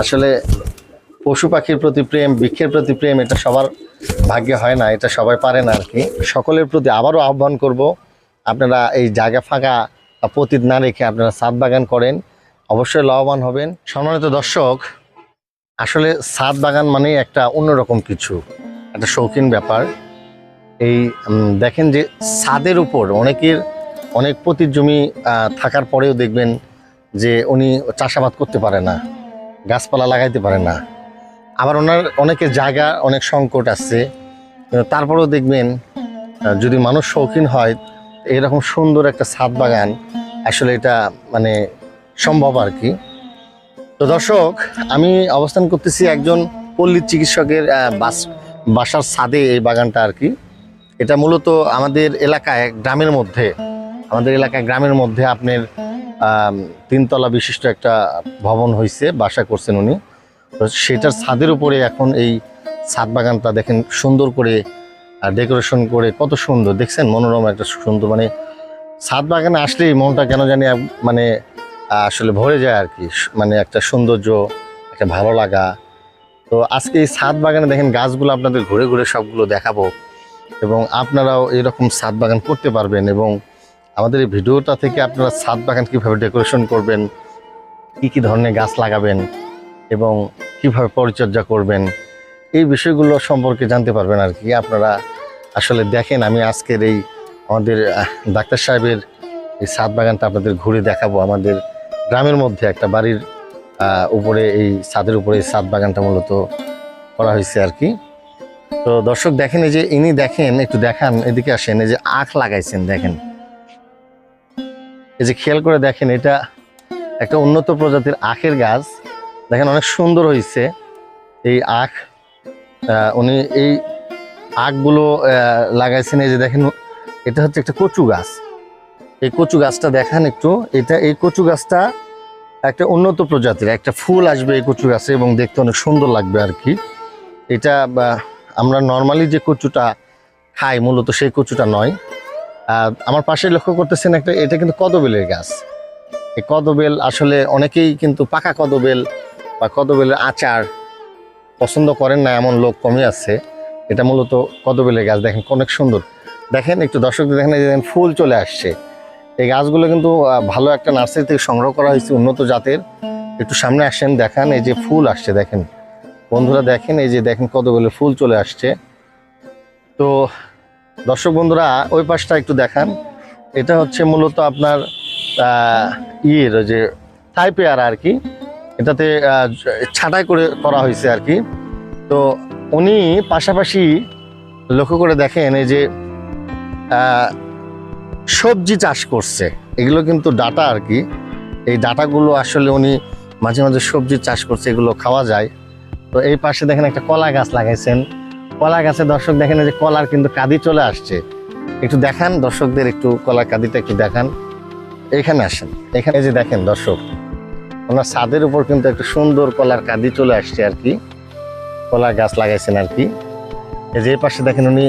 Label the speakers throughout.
Speaker 1: আসলে পশু পাখির প্রতি প্রেম, বৃক্ষের প্রতি প্রেম, এটা সবার ভাগ্যে হয় না, এটা সবাই পারে না আর কি। সকলের প্রতি আবারও আহ্বান করব, আপনারা এই জায়গা ফাঁকা পতিত না রেখে আপনারা ছাদ বাগান করেন, অবশ্যই লাভবান হবেন। সম্মানিত দর্শক, আসলে ছাদ বাগান মানে একটা অন্যরকম কিছু, একটা শৌখিন ব্যাপার। এই দেখেন যে ছাদের উপর অনেকের অনেক পতির জমি থাকার পরেও দেখবেন যে উনি চাষাবাদ করতে পারে না। গাছপালা লাগাইতে পারে না। আবার ওনার অনেকের জায়গা, অনেক সংকট আছে। তারপরেও দেখবেন যদি মানুষ শৌখিন হয়, এরকম সুন্দর একটা ছাদ বাগান আসলে এটা মানে সম্ভব আর কি। তো দর্শক, আমি অবস্থান করতেছি একজন পল্লী চিকিৎসকের বাস, বাসার ছাদে এই বাগানটা আর কি। এটা মূলত আমাদের এলাকায়, গ্রামের মধ্যে, আমাদের এলাকায় গ্রামের মধ্যে আপনার তিনতলা বিশিষ্ট একটা ভবন হয়েছে বাসা করছেন উনি। তো সেটার ছাদের উপরে এখন এই ছাদ বাগানটা দেখেন সুন্দর করে ডেকোরেশন করে কত সুন্দর। দেখছেন? মনোরম একটা সুন্দর মানে ছাদ বাগানে আসলেই মনটা কেন জানি মানে আসলে ভরে যায় আর কি। মানে একটা সৌন্দর্য, একটা ভালো লাগা। তো আজকে এই ছাদ বাগানে দেখেন গাছগুলো আপনাদের ঘুরে ঘুরে সবগুলো দেখাবো এবং আপনারাও এরকম ছাদ বাগান করতে পারবেন এবং আমাদের এই ভিডিওটা থেকে আপনারা ছাদ বাগান কীভাবে ডেকোরেশন করবেন, কি কি ধরনের গাছ লাগাবেন এবং কীভাবে পরিচর্যা করবেন, এই বিষয়গুলো সম্পর্কে জানতে পারবেন আর কি। আপনারা আসলে দেখেন, আমি আজকের এই আমাদের ডাক্তার সাহেবের এই ছাদ বাগানটা আপনাদের ঘুরে দেখাবো। আমাদের গ্রামের মধ্যে একটা বাড়ির উপরে এই ছাদের উপরে এই ছাদ বাগানটা মূলত করা হয়েছে আর কি। তো দর্শক দেখেন, এই যে ইনি দেখেন, একটু দেখান, এদিকে আসেন, এই যে আখ লাগাইছেন, দেখেন। এই যে খেয়াল করে দেখেন, এটা একটা উন্নত প্রজাতির আখের গাছ। দেখেন অনেক সুন্দর হয়েছে এই আখ উনি এই আখগুলো লাগাইছেন, এই যে দেখেন, এটা হচ্ছে একটা কচু গাছ। এই কচু গাছটা দেখান একটু। এটা, এই কচু গাছটা একটা উন্নত প্রজাতির, একটা ফুল আসবে এই কচু গাছে এবং দেখতে অনেক সুন্দর লাগবে আর কি। এটা আমরা নর্মালি যে কচুটা খাই, মূলত সেই কচুটা নয়। আমার পাশে লক্ষ্য করতেছেন একটা, এটা কিন্তু কদবেলের গাছ। এই কদবেল আসলে অনেকেই কিন্তু পাকা কদবেল বা কদবেলের আচার পছন্দ করেন না, এমন লোক কমই আছে। এটা মূলত কদবেলের গাছ, দেখেন অনেক সুন্দর। দেখেন, একটু দর্শকদের দেখেন, এই যে দেখেন, ফুল চলে আসছে। এই গাছগুলো কিন্তু ভালো একটা নার্সারি থেকে সংগ্রহ করা হয়েছে উন্নত জাতের। একটু সামনে আসেন, দেখান, এই যে ফুল আসছে, দেখেন। বন্ধুরা দেখেন, এই যে দেখেন কতগুলো ফুল চলে আসছে। তো দর্শক বন্ধুরা, ওই পাশটা একটু দেখান। এটা হচ্ছে মূলত আপনার ইয়ের যে থাই পেয়ারা আর কি। এটাতে ছাঁটাই করে করা হয়েছে আর কি। তো উনি পাশাপাশি লক্ষ্য করে দেখেন এই যে সবজি চাষ করছে। এগুলো কিন্তু ডাটা আর কি। এই ডাটাগুলো আসলে উনি মাঝে মাঝে সবজি চাষ করছে, এগুলো খাওয়া যায়। তো এই পাশে দেখেন একটা কলা গাছ লাগাইছেন। কলা গাছে দর্শক দেখেন যে কলার কিন্তু কাদি চলে আসছে। একটু দেখান, দর্শকদের একটু কলার কাদিটা একটু দেখান। এখানে আসেন, এখানে যে দেখেন দর্শক, ওনার ছাদের উপর কিন্তু একটা সুন্দর কলার কাদি চলে আসছে আর কি। কলার গাছ লাগাইছেন আর কি। এই যে পাশে দেখেন উনি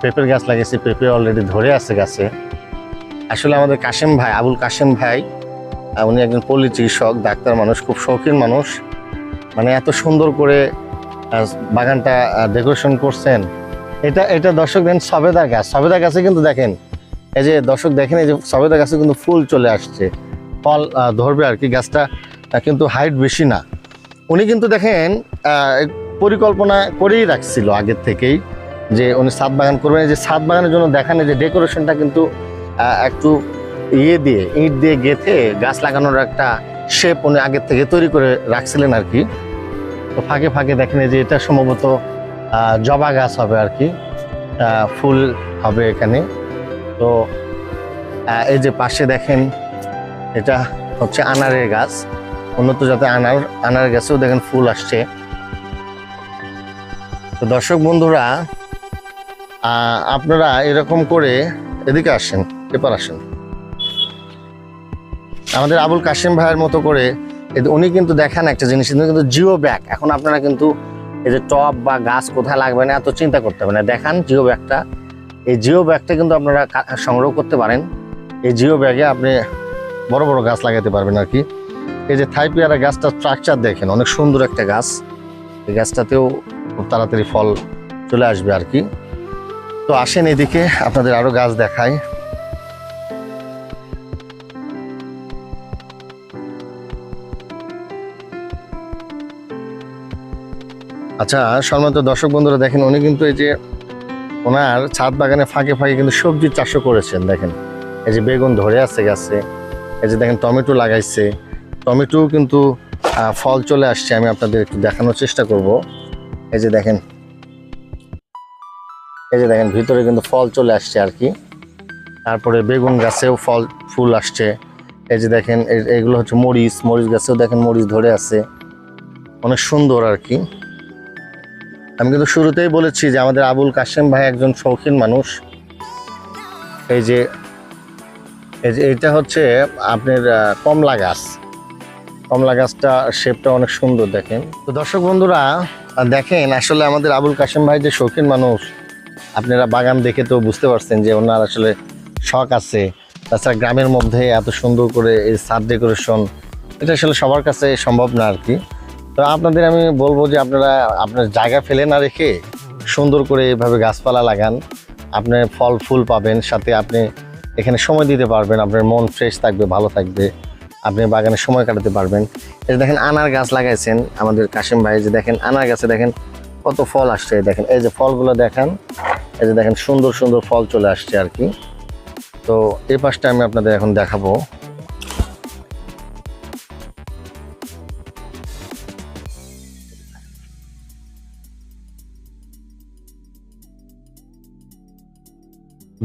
Speaker 1: পেঁপের গাছ লাগিয়েছে, পেঁপে অলরেডি ধরে আছে গাছে। আসলে আমাদের কাশেম ভাই, আবুল কাশেম ভাই উনি একজন পল্লী চিকিৎসক, ডাক্তার মানুষ, খুব শৌখিন মানুষ। মানে এত সুন্দর করে বাগানটা ডেকোরেশন করছেন। এটা এটা দর্শক দেন সবেদা গাছ। সবেদা গাছে কিন্তু দেখেন, এই যে দর্শক দেখেন, এই যে সবেদা গাছে কিন্তু ফুল চলে আসছে। ফল ধরবে আর কি, গাছটা কিন্তু হাইট বেশি না। উনি কিন্তু দেখেন পরিকল্পনা করেই রাখছিল আগের থেকেই, যে উনি ছাদ বাগান করবেন। এই যে ছাদ বাগানের জন্য দেখান যে ডেকোরেশনটা কিন্তু একটু ইয়ে দিয়ে, ইট দিয়ে গেঁথে গাছ লাগানোর একটা শেপ উনি আগের থেকে তৈরি করে রাখছিলেন আর কি। তো ফাঁকে ফাঁকে দেখেন যে এটা সম্ভবত জবা গাছ হবে আর কি। ফুল হবে এখানে। তো এই যে পাশে দেখেন, এটা হচ্ছে আনারের গাছ। উন্নত জাতের আনার আনার গাছেও দেখেন ফুল আসছে। তো দর্শক বন্ধুরা আপনারা এরকম করে এদিকে আসেন এবার আসেন। আমাদের আবুল কাশিম ভাইয়ের মতো করে উনি কিন্তু দেখান একটা জিনিস কিন্তু জিও ব্যাগ। এখন আপনারা কিন্তু এই যে টব বা গাছ কোথায় লাগবে না এত চিন্তা করতে হবে না। দেখান জিও ব্যাগটা। এই জিও ব্যাগটা কিন্তু আপনারা সংগ্রহ করতে পারেন। এই জিও ব্যাগে আপনি বড় বড় গাছ লাগাতে পারবেন আর কি। এই যে থাই পেয়ারা গাছটার স্ট্রাকচার দেখেন, অনেক সুন্দর একটা গাছ। এই গাছটাতেও খুব তাড়াতাড়ি ফল চলে আসবে আর কি। তো আসেন এদিকে, আপনাদের আরও গাছ দেখায় আচ্ছা সম্মানিত দর্শক বন্ধুরা, দেখেন উনি কিন্তু এই যে ওনার ছাদ বাগানে ফাঁকে ফাঁকে কিন্তু সবজি চাষও করেছেন, দেখেন। এই যে বেগুন ধরে আছে গাছে, এই যে দেখেন টমেটো লাগাইছে। টমেটো কিন্তু ফল চলে আসছে, আমি আপনাদের একটু দেখানোর চেষ্টা করব। এই যে দেখেন। এই যে দেখেন, ভিতরে কিন্তু ফল চলে আসছে আর কি। তারপরে বেগুন গাছেও ফল, ফুল আসছে। এই যে দেখেন এইগুলো হচ্ছে মরিচ মরিচ গাছেও দেখেন মরিচ ধরে আছে। অনেক সুন্দর আর কি। আমি কিন্তু শুরুতেই বলেছি যে আমাদের আবুল কাশেম ভাই একজন শৌখিন মানুষ। এই যে এই যে এটা হচ্ছে আপনার কমলা গাছ। কমলা গাছটা শেপটা অনেক সুন্দর দেখেন। তো দর্শক বন্ধুরা দেখেন, আসলে আমাদের আবুল কাশেম ভাই যে শৌখিন মানুষ, আপনারা বাগান দেখে তো বুঝতে পারছেন যে ওনার আসলে শখ আছে। তাছাড়া গ্রামের মধ্যে এত সুন্দর করে এই সাদ ডেকোরেশন এটা আসলে সবার কাছে সম্ভব না আর কি। তো আপনাদের আমি বলব যে আপনারা আপনার জায়গা ফেলে না রেখে সুন্দর করে এভাবে গাছপালা লাগান। আপনি ফল, ফুল পাবেন, সাথে আপনি এখানে সময় দিতে পারবেন, আপনার মন ফ্রেশ থাকবে, ভালো থাকবে, আপনি বাগানে সময় কাটাতে পারবেন। এই দেখেন আনার গাছ লাগাইছেন আমাদের কাশিম ভাই যে দেখেন আনার গাছে দেখেন কত ফল আসছে দেখেন, এই যে ফলগুলো দেখেন, এই যে দেখেন সুন্দর সুন্দর ফল চলে আসছে আর কি। তো এই পাশটা আমি আপনাদের এখন দেখাবো।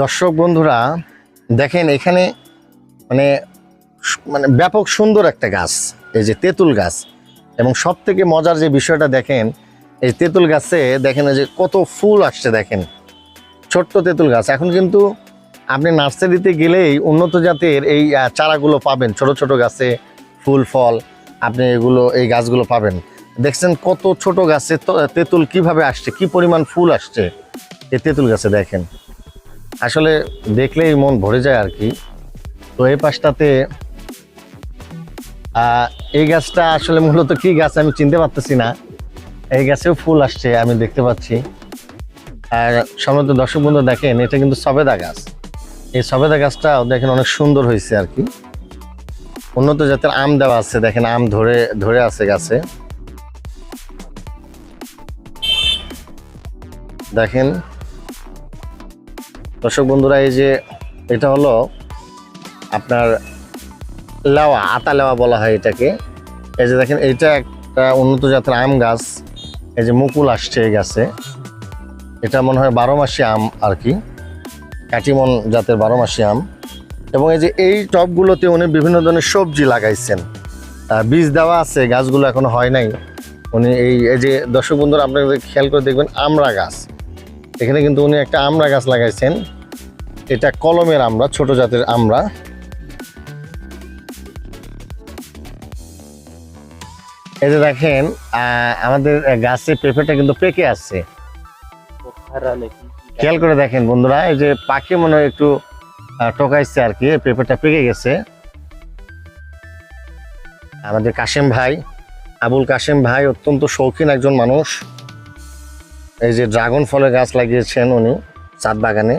Speaker 1: দর্শক বন্ধুরা, দেখেন এখানে মানে মানে ব্যাপক সুন্দর একটা গাছ, এই যে তেঁতুল গাছ। এবং সব থেকে মজার যে বিষয়টা দেখেন, এই তেঁতুল গাছে দেখেন যে কত ফুল আসছে দেখেন। ছোট্ট তেঁতুল গাছ। এখন কিন্তু আপনি নার্সারিতে গেলেই উন্নত জাতের এই চারাগুলো পাবেন। ছোট ছোট গাছে ফুল, ফল আপনি এগুলো, এই গাছগুলো পাবেন। দেখছেন কত ছোট গাছে তেঁতুল কীভাবে আসছে, কি পরিমাণ ফুল আসছে এই তেঁতুল গাছে দেখেন। আসলে দেখলেই মন ভরে যায় আর কি। তো এই পাশটাতে এই গাছটা আসলে মূলত কি গাছ আমি চিনতে পারতেছি না। এই গাছেও ফুল আসছে, আমি দেখতে পাচ্ছি। আর সম্ভবত দর্শক বন্ধু দেখেন, এটা কিন্তু সবেদা গাছ। এই সবেদা গাছটা দেখেন অনেক সুন্দর হয়েছে আর কি। উন্নত জাতের আম দেওয়া আছে, দেখেন আম ধরে ধরে আছে গাছে। দেখেন দর্শক বন্ধুরা, এই যে এটা হলো আপনার লেওয়া, আতা লেওয়া বলা হয় এটাকে। এই যে দেখেন এটা একটা উন্নত জাতের আম গাছ। এই যে মুকুল আসছে এই গাছে। এটা মনে হয় বারো মাসি আম আর কি। কাটিমন জাতের বারো মাসি আম। এবং এই যে এই টবগুলোতে উনি বিভিন্ন ধরনের সবজি লাগাইছেন। বীজ দেওয়া আছে, গাছগুলো এখনও হয় নাই। উনি এই এই যে দর্শক বন্ধুরা, আপনারা খেয়াল করে দেখবেন, আমড়া গাছ। এখানে কিন্তু উনি একটা আমড়া গাছ লাগাইছেন। এটা কলমের আমরা, ছোট জাতের আমরা। এই যে দেখেন আমাদের গাছে পেঁপেটা কিন্তু পেকে আছে খেয়াল করে দেখেন বন্ধুরা, এই যে পাখি মনে হয় একটু টোকাইছে আর কি পেঁপেটা পেকে গেছে। আমাদের কাশেম ভাই, আবুল কাশেম ভাই অত্যন্ত শৌখিন একজন মানুষ। এই যে ড্রাগন ফলের গাছ লাগিয়েছেন উনি, চাঁদ বাগানে।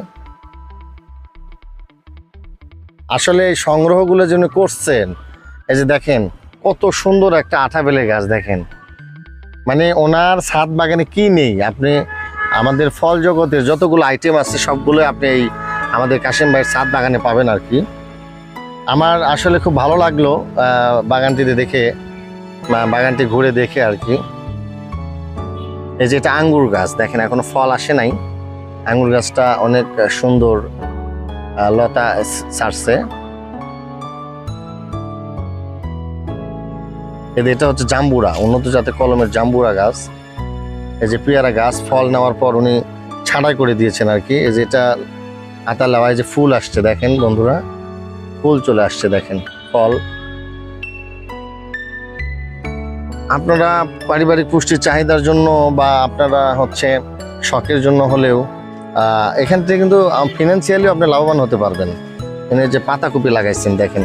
Speaker 1: আসলে এই সংগ্রহগুলো যে উনি করছেন, এই যে দেখেন, কত সুন্দর একটা আঠা বেলে গাছ দেখেন। মানে ওনার ছাদ বাগানে কি নেই? আপনি আমাদের ফল জগতের যতগুলো আইটেম আছে, সবগুলো আপনি এই আমাদের কাশিম ভাইয়ের ছাদ বাগানে পাবেন আর কি। আমার আসলে খুব ভালো লাগল বাগানটিতে দেখে বাগানটি ঘুরে দেখে আর কি। এই যে এটা আঙ্গুর গাছ, দেখেন এখনও ফল আসে নাই। আঙ্গুর গাছটা অনেক সুন্দর লতা ছাড়ছে এটা হচ্ছে জাম্বুরা, উন্নত জাতের কলমের জাম্বুরা গাছ। এই যে পেয়ারা গাছ, ফল নেওয়ার পর উনি ছাঁটাই করে দিয়েছেন আর কি। এই যে এটা আতা লাওয়ায় যে ফুল আসছে, দেখেন বন্ধুরা, ফুল চলে আসছে, দেখেন, ফল। আপনারা পারিবারিক পুষ্টির চাহিদার জন্য বা আপনারা হচ্ছে শখের জন্য হলেও এখান থেকে কিন্তু ফিনান্সিয়ালিও আপনি লাভবান হতে পারবেন। এখানে যে পাতাকপি লাগাইছেন দেখেন।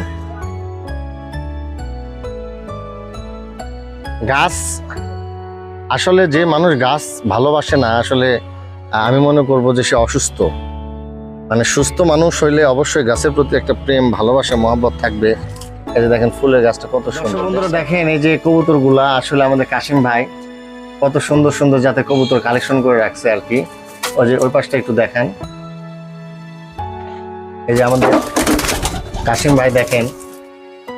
Speaker 1: গাছ আসলে যে মানুষ গাছ ভালোবাসে না আসলে আমি মনে করব যে সে অসুস্থ। মানে সুস্থ মানুষ হইলে অবশ্যই গাছের প্রতি একটা প্রেম ভালোবাসা মহব্বত থাকবে। এই যে দেখেন ফুলের গাছটা কত সুন্দর বন্ধুরা দেখেন এই যে কবুতরগুলা আসলে আমাদের কাশিম ভাই কত সুন্দর সুন্দর যাতে কবুতর কালেকশন করে রাখছে আর কি। ওই যে, ওই পাশটা একটু দেখেন। এই যে আমাদের কাশিম ভাই দেখেন।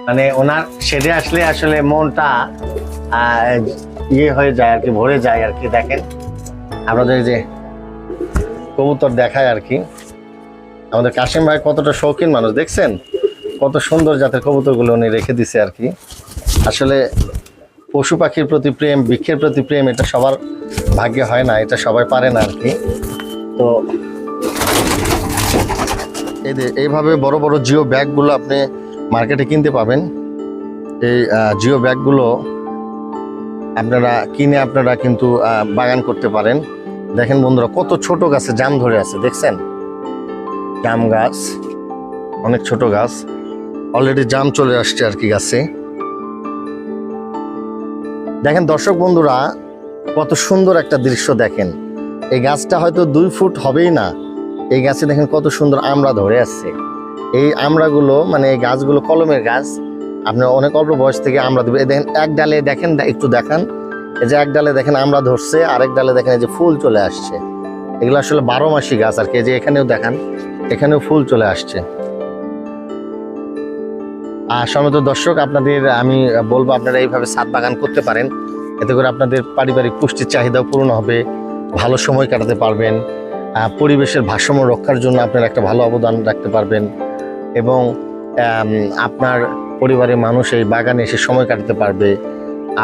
Speaker 1: মানে ওনার শেডে আসলে আসলে মনটা ইয়ে হয়ে যায় আর কি, ভরে যায় আর কি, দেখেন। আপনাদের যে কবুতর দেখায় আর কি। আমাদের কাশিম ভাই কতটা শৌখিন মানুষ, দেখছেন? কত সুন্দর জাতের কবুতরগুলো উনি রেখে দিছে আর কি। আসলে পশু পাখির প্রতি প্রেম, বৃক্ষের প্রতি প্রেম, এটা সবার ভাগ্যে হয় না, এটা সবাই পারে না আর কি। তো এই যে এইভাবে বড় বড় জিও ব্যাগগুলো আপনি মার্কেটে কিনতে পাবেন। এই জিও ব্যাগগুলো আপনারা কিনে আপনারা কিন্তু বাগান করতে পারেন। দেখেন বন্ধুরা, কত ছোট গাছে জাম ধরে আছে, দেখছেন? জাম গাছ, অনেক ছোট গাছ। অলরেডি জাম চলে আসছে আর কি গাছে। দেখেন দর্শক বন্ধুরা, কত সুন্দর একটা দৃশ্য দেখেন। এই গাছটা হয়তো দুই ফুট হবেই না। এই গাছে দেখেন কত সুন্দর আমড়া ধরে আছে এই আমড়াগুলো মানে এই গাছগুলো কলমের গাছ। আপনার অনেক অল্প বয়স থেকে আমরা দেবে দেখেন, এক ডালে দেখেন একটু দেখান। এই যে এক ডালে দেখেন আমরা ধরছে, আরেক ডালে দেখেন এই যে ফুল চলে আসছে। এগুলো আসলে বারো মাসি গাছ আর কি যে এখানেও দেখান, এখানেও ফুল চলে আসছে। আর সমিত দর্শক, আপনাদের আমি বলব আপনারা এইভাবে ছাদ বাগান করতে পারেন। এতে করে আপনাদের পারিবারিক পুষ্টির চাহিদাও পূরণ হবে, ভালো সময় কাটাতে পারবেন পরিবেশের ভারসাম্য রক্ষার জন্য আপনারা একটা ভালো অবদান রাখতে পারবেন এবং আপনার পরিবারের মানুষ এই বাগানে এসে সময় কাটাতে পারবে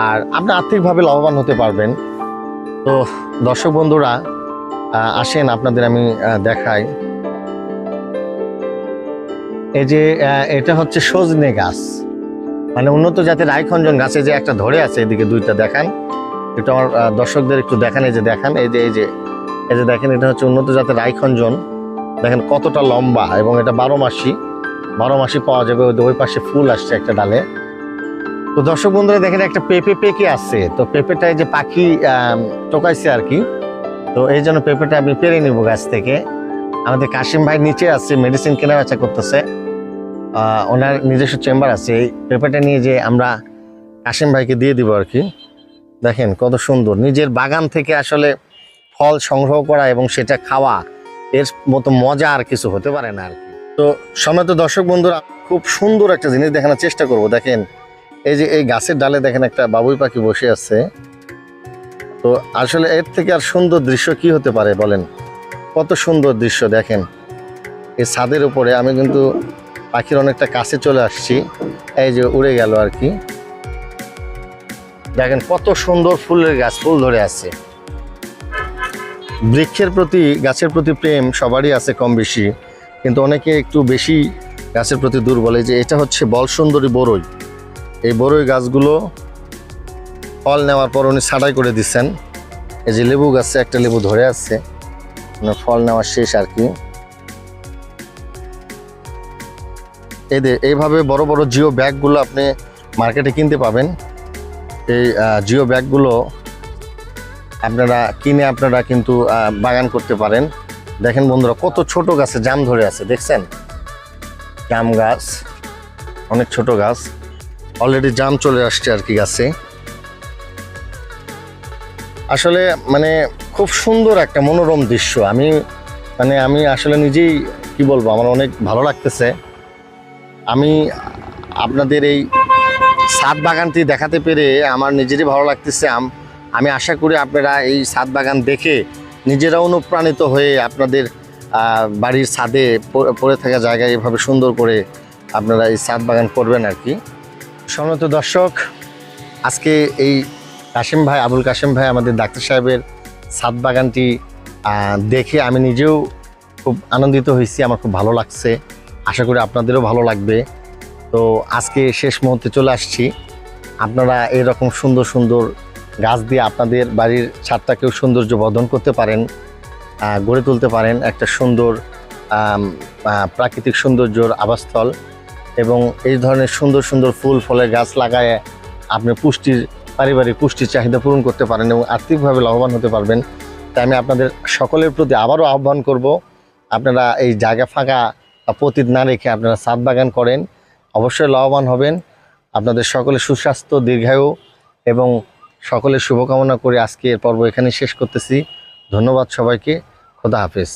Speaker 1: আর আপনি আর্থিকভাবে লাভবান হতে পারবেন। তো দর্শক বন্ধুরা আসেন আপনাদের আমি দেখাই। এই যে এটা হচ্ছে সজনে গাছ। মানে উন্নত জাতের আইখঞ্জন গাছে যে একটা ধরে আছে, এদিকে দুইটা দেখান এটা আমার দর্শকদের একটু দেখান, এই যে দেখান, এই যে এই যে এই যে দেখেন, এটা হচ্ছে উন্নত জাতের আইখঞ্জন দেখেন কতটা লম্বা, এবং এটা বারো মাসি। বারো মাসি পাওয়া যাবে, ওই পাশে ফুল আসছে একটা ডালে। তো দর্শক বন্ধুরা, দেখেন একটা পেঁপে পেকে আছে। তো পেঁপেটায় যে পাখি টোকাইছে আর কি। তো এই জন্য পেঁপেটা আমি পেরে নিব গাছ থেকে। আমাদের কাশিম ভাই নিচে আছে মেডিসিন কেনা বেচা করতেছে। ওনার নিজস্ব চেম্বার আছে। এই পেঁপেটা নিয়ে যে আমরা কাশিম ভাইকে দিয়ে দিব আর কি। দেখেন কত সুন্দর। নিজের বাগান থেকে আসলে ফল সংগ্রহ করা এবং সেটা খাওয়া, এর মতো মজা আর কিছু হতে পারে না আর কি। তো সম্মানিত দর্শক বন্ধুরা, খুব সুন্দর একটা জিনিস দেখানোর চেষ্টা করব। দেখেন, এই যে এই গাছের ডালে দেখেন একটা বাবুই পাখি বসে আছে। তো আসলে এর থেকে আর সুন্দর দৃশ্য কি হতে পারে বলেন? কত সুন্দর দৃশ্য দেখেন। এই ছাদের উপরে আমি কিন্তু পাখির অনেকটা কাছে চলে আসছি, এই যে উড়ে গেল আর কি। দেখেন কত সুন্দর ফুলের গাছ, ফুল ধরে আছে। বৃক্ষের প্রতি, গাছের প্রতি প্রেম সবারই আছে কম বেশি, কিন্তু অনেকে একটু বেশি গাছের প্রতি দুর্বল। যে এটা হচ্ছে বল সুন্দরী বড়ই এই বড়ই গাছগুলো ফল নেওয়ার পর উনি ছাঁটাই করে দিচ্ছেন। এই যে লেবু গাছে একটা লেবু ধরে আছে। মানে ফল নেওয়া শেষ আর কি। এদের এইভাবে বড় বড় জিও ব্যাগগুলো আপনি মার্কেটে কিনতে পাবেন। এই জিও ব্যাগগুলো আপনারা কিনে আপনারা কিন্তু বাগান করতে পারেন। দেখেন বন্ধুরা, কত ছোট গাছে জাম ধরে আছে, দেখছেন? জাম গাছ, অনেক ছোট গাছ। অলরেডি জাম চলে আসছে আর কি গাছে। আসলে মানে খুব সুন্দর একটা মনোরম দৃশ্য। আমি মানে আমি আসলে নিজেই, কি বলব, আমার অনেক ভালো লাগতেছে। আমি আপনাদের এই ছাদ বাগানটি দেখাতে পেরে আমার নিজেরই ভালো লাগতেছে। আমি আশা করি আপনারা এই ছাদ বাগান দেখে নিজেরা অনুপ্রাণিত হয়ে আপনাদের বাড়ির ছাদে পড়ে থাকা জায়গায় এভাবে সুন্দর করে আপনারা এই সাত বাগান করবেন আর কি। সম্মানিত দর্শক, আজকে এই কাশিম ভাই, আবুল কাশিম ভাই আমাদের ডাক্তার সাহেবের ছাদ বাগানটি দেখে আমি নিজেও খুব আনন্দিত হয়েছি, আমার খুব ভালো লাগছে। আশা করি আপনাদেরও ভালো লাগবে। তো আজকে শেষ মুহূর্তে চলে আসছি। আপনারা এরকম সুন্দর সুন্দর গাছ দিয়ে আপনাদের বাড়ির ছাদটাকেও সৌন্দর্য বর্ধন করতে পারেন গড়ে তুলতে পারেন একটা সুন্দর প্রাকৃতিক সৌন্দর্যর আবাসস্থল এবং এই ধরনের সুন্দর সুন্দর ফুল, ফলের গাছ লাগায় আপনি পুষ্টির পারিবারিক পুষ্টির চাহিদা পূরণ করতে পারেন এবং আর্থিকভাবে লাভবান হতে পারবেন। তাই আমি আপনাদের সকলের প্রতি আবারও আহ্বান করব, আপনারা এই জায়গা ফাঁকা পতিত না রেখে আপনারা ছাদ বাগান করেন, অবশ্যই লাভবান হবেন। আপনাদের সকলের সুস্বাস্থ্য দীর্ঘায়ু এবং সকলের শুভকামনা করে আজকে এর পর্ব এখানে শেষ করতেছি। ধন্যবাদ সবাইকে, খোদা হাফেজ।